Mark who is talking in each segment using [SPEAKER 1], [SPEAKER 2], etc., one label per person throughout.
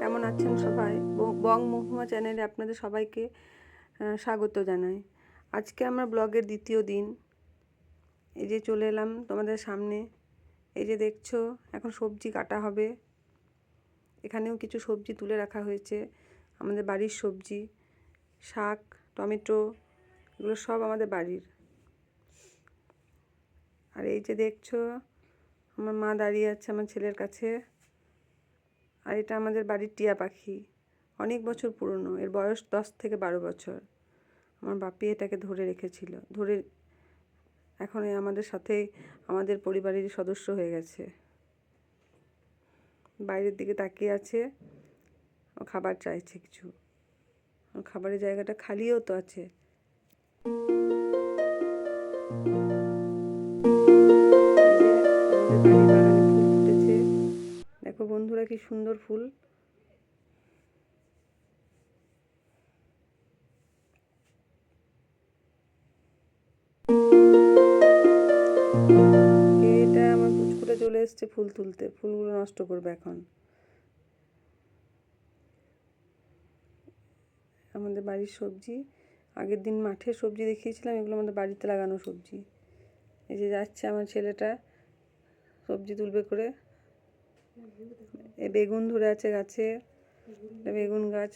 [SPEAKER 1] কেমন আছেন সবাই? বং মহুয়া চ্যানেলে আপনাদের সবাইকে স্বাগত জানাই। আজকে আমার ব্লগের দ্বিতীয় দিন। এই যে চলে এলাম তোমাদের সামনে। এই যে দেখছ, এখন সবজি কাটা হবে। এখানেও কিছু সবজি তুলে রাখা হয়েছে। আমাদের বাড়ির সবজি, শাক, টমেটো, এগুলো সব আমাদের বাড়ির। আর এই যে দেখছ, আমার মা দাঁড়িয়ে আছে আমার ছেলের কাছে। আর এটা আমাদের বাড়ির টিয়া পাখি। অনেক বছর পুরনো, এর বয়স দশ থেকে বারো বছর। আমার বাপি এটাকে ধরে রেখেছিল, ধরে এখন আমাদের সাথে আমাদের পরিবারেরই সদস্য হয়ে গেছে। বাইরের দিকে তাকিয়ে আছে, ও খাবার চাইছে কিছু। খাবারের জায়গাটা খালিও তো আছে। বন্ধুরা, কি সুন্দর ফুল। এটা আমার পুচকুটা চলে এসছে ফুল তুলতে। ফুলগুলো নষ্ট করবে এখন। আমাদের বাড়ির সবজি। আগের দিন মাঠে সবজি দেখিয়েছিলাম, এগুলো আমাদের বাড়িতে লাগানো সবজি। এই যে যাচ্ছে আমার ছেলেটা, সবজি তুলবে করে। বেগুন ধরে আছে গাছে বেগুন গাছ।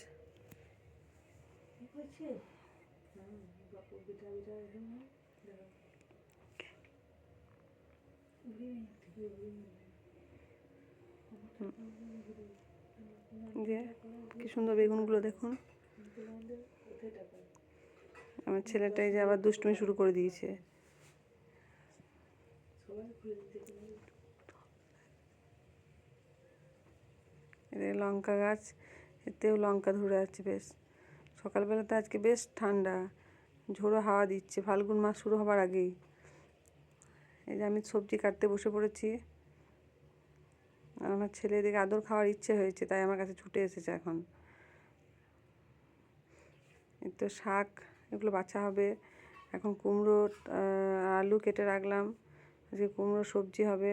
[SPEAKER 1] যে, কি সুন্দর বেগুনগুলো দেখুন। আমার ছেলেটাই যে আবার দুষ্টুমি শুরু করে দিয়েছে। লঙ্কা গাছ, এতেও লঙ্কা ধরে আছে বেশ। সকালবেলাতে আজকে বেশ ঠান্ডা, ঝোড়ো হাওয়া দিচ্ছে, ফাল্গুন মাস শুরু হবার আগেই। এই যে আমি সবজি কাটতে বসে পড়েছি। আর আমার ছেলে এদিকে আদর খাওয়ার ইচ্ছে হয়েছে, তাই আমার কাছে ছুটে এসেছে এখন। তো শাক, এগুলো বাছা হবে। এখন কুমড়ো আলু কেটে রাখলাম। যে কুমড়ো সবজি হবে।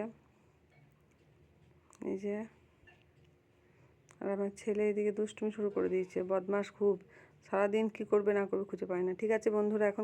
[SPEAKER 1] এই যে আর আমার ছেলে এদিকে দুষ্টুমি শুরু করে দিয়েছে বদমাস খুব। সারাদিন কি করবে না করবে খুঁজে পায় না। ঠিক আছে বন্ধুরা, এখন